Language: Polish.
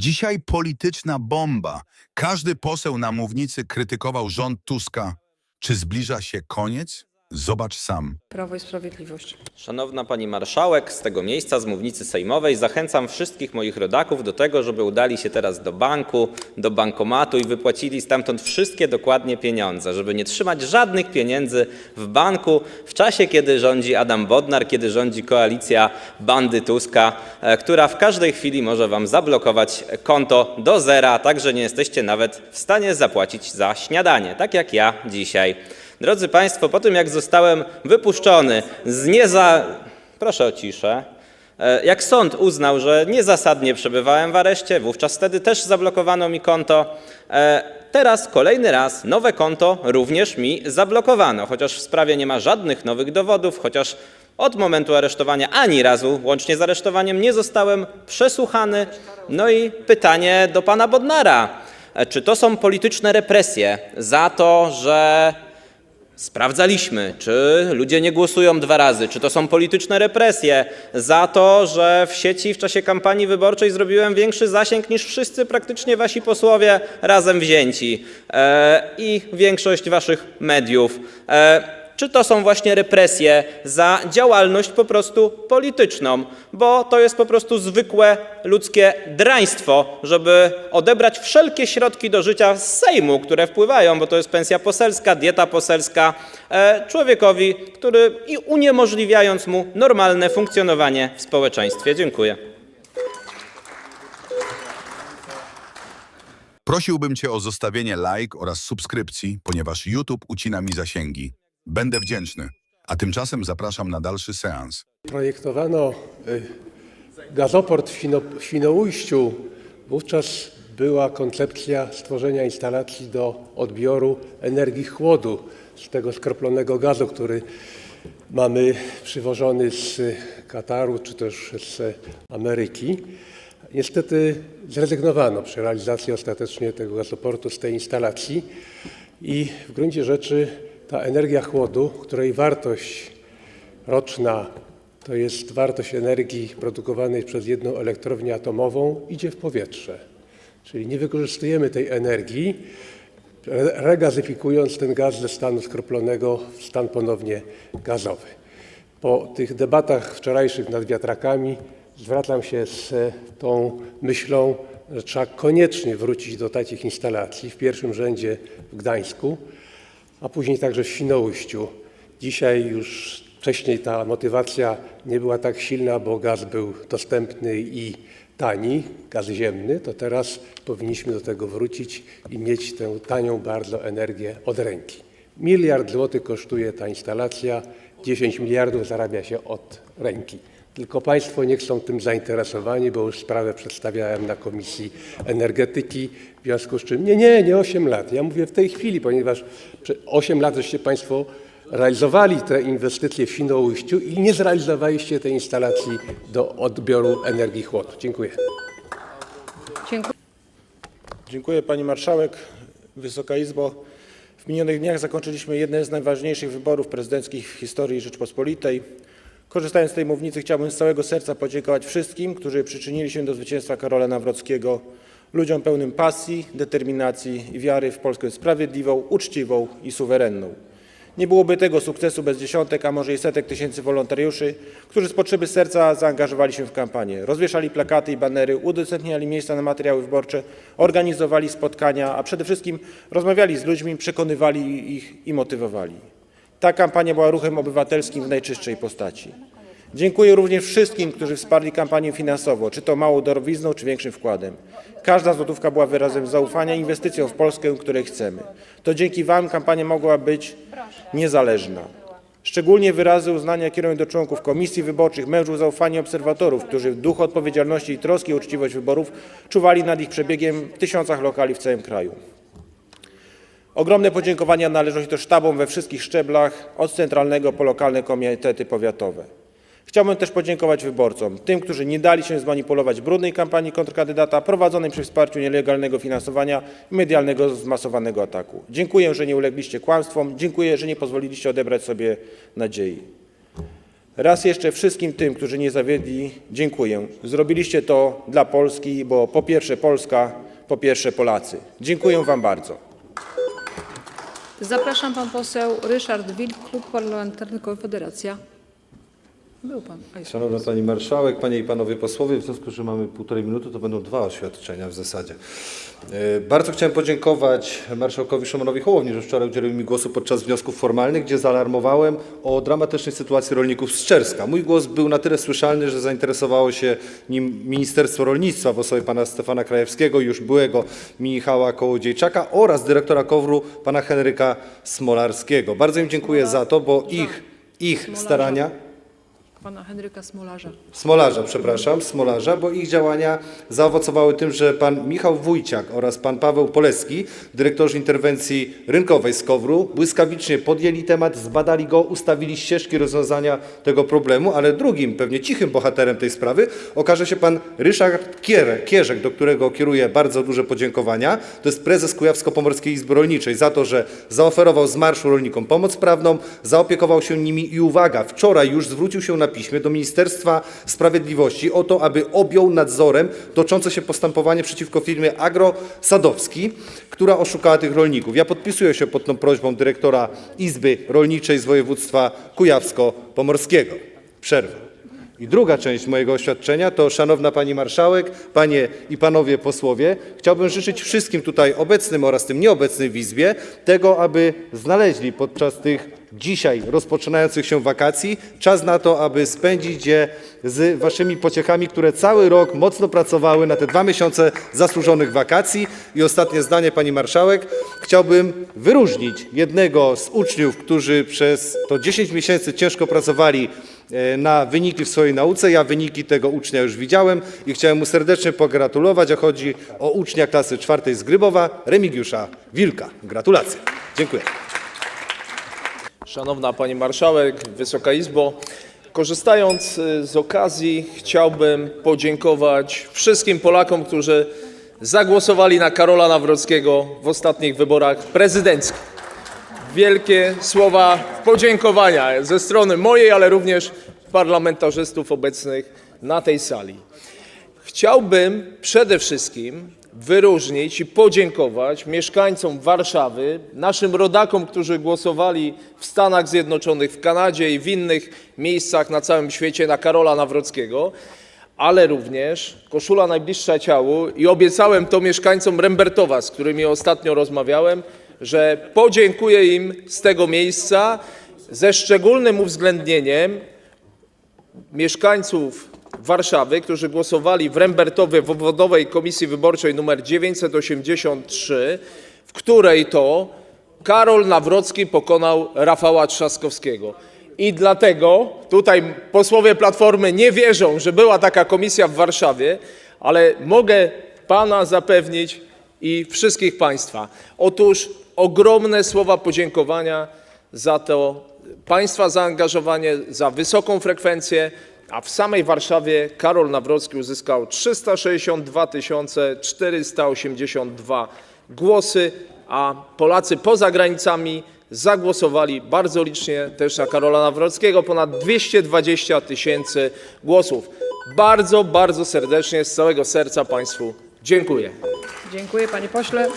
Dzisiaj polityczna bomba. Każdy poseł na mównicy krytykował rząd Tuska. Czy zbliża się koniec? Zobacz sam. Prawo i Sprawiedliwość. Szanowna Pani Marszałek, z tego miejsca, z mównicy sejmowej, zachęcam wszystkich moich rodaków do tego, żeby udali się teraz do banku, do bankomatu i wypłacili stamtąd wszystkie dokładnie pieniądze, żeby nie trzymać żadnych pieniędzy w banku w czasie, kiedy rządzi Adam Bodnar, kiedy rządzi koalicja bandy Tuska, e, która w każdej chwili może Wam zablokować konto do zera, tak że nie jesteście nawet w stanie zapłacić za śniadanie, tak jak ja dzisiaj. Drodzy Państwo, po tym jak zostałem wypuszczony z nieza... Proszę o ciszę. E, Jak sąd uznał, że niezasadnie przebywałem w areszcie, wówczas wtedy też zablokowano mi konto. E, Teraz kolejny raz nowe konto również mi zablokowano, chociaż w sprawie nie ma żadnych nowych dowodów, chociaż od momentu aresztowania ani razu, łącznie z aresztowaniem, nie zostałem przesłuchany. No i pytanie do pana Bodnara. E, Czy to są polityczne represje za to, że Sprawdzaliśmy, czy ludzie nie głosują dwa razy, czy to są polityczne represje za to, że w sieci w czasie kampanii wyborczej zrobiłem większy zasięg niż wszyscy praktycznie wasi posłowie razem wzięci e, i większość waszych mediów. E, czy to są właśnie represje za działalność po prostu polityczną, bo to jest po prostu zwykłe ludzkie draństwo, żeby odebrać wszelkie środki do życia z Sejmu, które wpływają, bo to jest pensja poselska, dieta poselska, e, człowiekowi, który i uniemożliwiając mu normalne funkcjonowanie w społeczeństwie. Dziękuję. Prosiłbym Cię o zostawienie like oraz subskrypcji, ponieważ YouTube ucina mi zasięgi. Będę wdzięczny. A tymczasem zapraszam na dalszy seans. Projektowano y, gazoport w, Świno, w Świnoujściu. Wówczas była koncepcja stworzenia instalacji do odbioru energii chłodu z tego skroplonego gazu, który mamy przywożony z Kataru czy też z Ameryki. Niestety zrezygnowano przy realizacji ostatecznie tego gazoportu z tej instalacji i w gruncie rzeczy ta energia chłodu, której wartość roczna to jest wartość energii produkowanej przez jedną elektrownię atomową, idzie w powietrze. Czyli nie wykorzystujemy tej energii, re- regazyfikując ten gaz ze stanu skroplonego w stan ponownie gazowy. Po tych debatach wczorajszych nad wiatrakami zwracam się z tą myślą, że trzeba koniecznie wrócić do takich instalacji, w pierwszym rzędzie w Gdańsku, a później także w Świnoujściu. Dzisiaj już wcześniej ta motywacja nie była tak silna, bo gaz był dostępny i tani, gaz ziemny, to teraz powinniśmy do tego wrócić i mieć tę tanią bardzo energię od ręki. Miliard złotych kosztuje ta instalacja, 10 miliardów zarabia się od ręki. Tylko Państwo nie są tym zainteresowani, bo już sprawę przedstawiałem na Komisji Energetyki, w związku z czym nie, nie, nie 8 lat. Ja mówię w tej chwili, ponieważ prze- 8 lat żeście Państwo realizowali te inwestycje w Świnoujściu i nie zrealizowaliście tej instalacji do odbioru energii chłodu. Dziękuję. Dziękuję. Dziękuję Pani Marszałek. Wysoka Izbo. W minionych dniach zakończyliśmy jeden z najważniejszych wyborów prezydenckich w historii Rzeczpospolitej. Korzystając z tej mównicy chciałbym z całego serca podziękować wszystkim, którzy przyczynili się do zwycięstwa Karola Nawrockiego, ludziom pełnym pasji, determinacji i wiary w Polskę sprawiedliwą, uczciwą i suwerenną. Nie byłoby tego sukcesu bez dziesiątek, a może i setek tysięcy wolontariuszy, którzy z potrzeby serca zaangażowali się w kampanię. Rozwieszali plakaty i banery, udostępniali miejsca na materiały wyborcze, organizowali spotkania, a przede wszystkim rozmawiali z ludźmi, przekonywali ich i motywowali. Ta kampania była ruchem obywatelskim w najczystszej postaci. Dziękuję również wszystkim, którzy wsparli kampanię finansowo, czy to małą darowizną, czy większym wkładem. Każda złotówka była wyrazem zaufania i inwestycją w Polskę, której chcemy. To dzięki Wam kampania mogła być niezależna. Szczególnie wyrazy uznania kieruję do członków komisji wyborczych, mężów zaufania i obserwatorów, którzy w duchu odpowiedzialności i troski o uczciwość wyborów czuwali nad ich przebiegiem w tysiącach lokali w całym kraju. Ogromne podziękowania należą się też sztabom we wszystkich szczeblach, od centralnego po lokalne komitety powiatowe. Chciałbym też podziękować wyborcom, tym, którzy nie dali się zmanipulować brudnej kampanii kontrkandydata prowadzonej przy wsparciu nielegalnego finansowania i medialnego zmasowanego ataku. Dziękuję, że nie ulegliście kłamstwom, dziękuję, że nie pozwoliliście odebrać sobie nadziei. Raz jeszcze wszystkim tym, którzy nie zawiedli, dziękuję. Zrobiliście to dla Polski, bo po pierwsze Polska, po pierwsze Polacy. Dziękuję Wam bardzo. Zapraszam pan poseł Ryszard Wilk, Klub Parlamentarny Konfederacja. Był pan. A jest. Szanowna Pani Marszałek, Panie i Panowie Posłowie, w związku, że mamy półtorej minuty, to będą dwa oświadczenia w zasadzie. E, Bardzo chciałem podziękować Marszałkowi Szymonowi Hołowni, że wczoraj udzielił mi głosu podczas wniosków formalnych, gdzie zaalarmowałem o dramatycznej sytuacji rolników z Czerska. Mój głos był na tyle słyszalny, że zainteresowało się nim Ministerstwo Rolnictwa w osobie Pana Stefana Krajewskiego, już byłego Michała Kołodziejczaka oraz dyrektora KOWR-u Pana Henryka Smolarskiego. Bardzo im dziękuję za to, bo ich, ich starania... Pana Henryka Smolarza. Smolarza, przepraszam, Smolarza, bo ich działania zaowocowały tym, że pan Michał Wójciak oraz pan Paweł Poleski, dyrektorzy interwencji rynkowej z KOWR-u, błyskawicznie podjęli temat, zbadali go, ustawili ścieżki rozwiązania tego problemu, ale drugim, pewnie cichym bohaterem tej sprawy okaże się pan Ryszard Kier, Kierzek, do którego kieruję bardzo duże podziękowania. To jest prezes Kujawsko-Pomorskiej Izby Rolniczej za to, że zaoferował z marszu rolnikom pomoc prawną, zaopiekował się nimi i uwaga, wczoraj już zwrócił się na piśmie do Ministerstwa Sprawiedliwości o to, aby objął nadzorem toczące się postępowanie przeciwko firmie Agro Sadowski, która oszukała tych rolników. Ja podpisuję się pod tą prośbą dyrektora Izby Rolniczej z województwa Kujawsko-Pomorskiego. Przerwę. I druga część mojego oświadczenia to, szanowna pani marszałek, panie i panowie posłowie, chciałbym życzyć wszystkim tutaj obecnym oraz tym nieobecnym w Izbie tego, aby znaleźli podczas tych dzisiaj rozpoczynających się wakacji czas na to, aby spędzić je z waszymi pociechami, które cały rok mocno pracowały na te dwa miesiące zasłużonych wakacji. I ostatnie zdanie, pani marszałek. Chciałbym wyróżnić jednego z uczniów, którzy przez to 10 miesięcy ciężko pracowali na wyniki w swojej nauce. Ja wyniki tego ucznia już widziałem i chciałem mu serdecznie pogratulować, a chodzi o ucznia klasy czwartej z Grybowa, Remigiusza Wilka. Gratulacje. Dziękuję. Szanowna Pani Marszałek, Wysoka Izbo, korzystając y, z okazji chciałbym podziękować wszystkim Polakom, którzy zagłosowali na Karola Nawrockiego w ostatnich wyborach prezydenckich. Wielkie słowa podziękowania ze strony mojej, ale również parlamentarzystów obecnych na tej sali. Chciałbym przede wszystkim wyróżnić i podziękować mieszkańcom Warszawy, naszym rodakom, którzy głosowali w Stanach Zjednoczonych, w Kanadzie i w innych miejscach na całym świecie na Karola Nawrockiego, ale również koszula najbliższa ciału i obiecałem to mieszkańcom Rembertowa, z którymi ostatnio rozmawiałem, że podziękuję im z tego miejsca ze szczególnym uwzględnieniem mieszkańców Warszawy, którzy głosowali w Rembertowie w obwodowej komisji wyborczej nr 983, w której to Karol Nawrocki pokonał Rafała Trzaskowskiego. I dlatego tutaj posłowie Platformy nie wierzą, że była taka komisja w Warszawie, ale mogę pana zapewnić i wszystkich państwa. Otóż ogromne słowa podziękowania za to państwa zaangażowanie, za wysoką frekwencję, a w samej Warszawie Karol Nawrocki uzyskał 362 482 głosy, a Polacy poza granicami zagłosowali bardzo licznie też na Karola Nawrockiego, ponad 220 tysięcy głosów. Bardzo, bardzo serdecznie z całego serca Państwu dziękuję. Dziękuję panie pośle.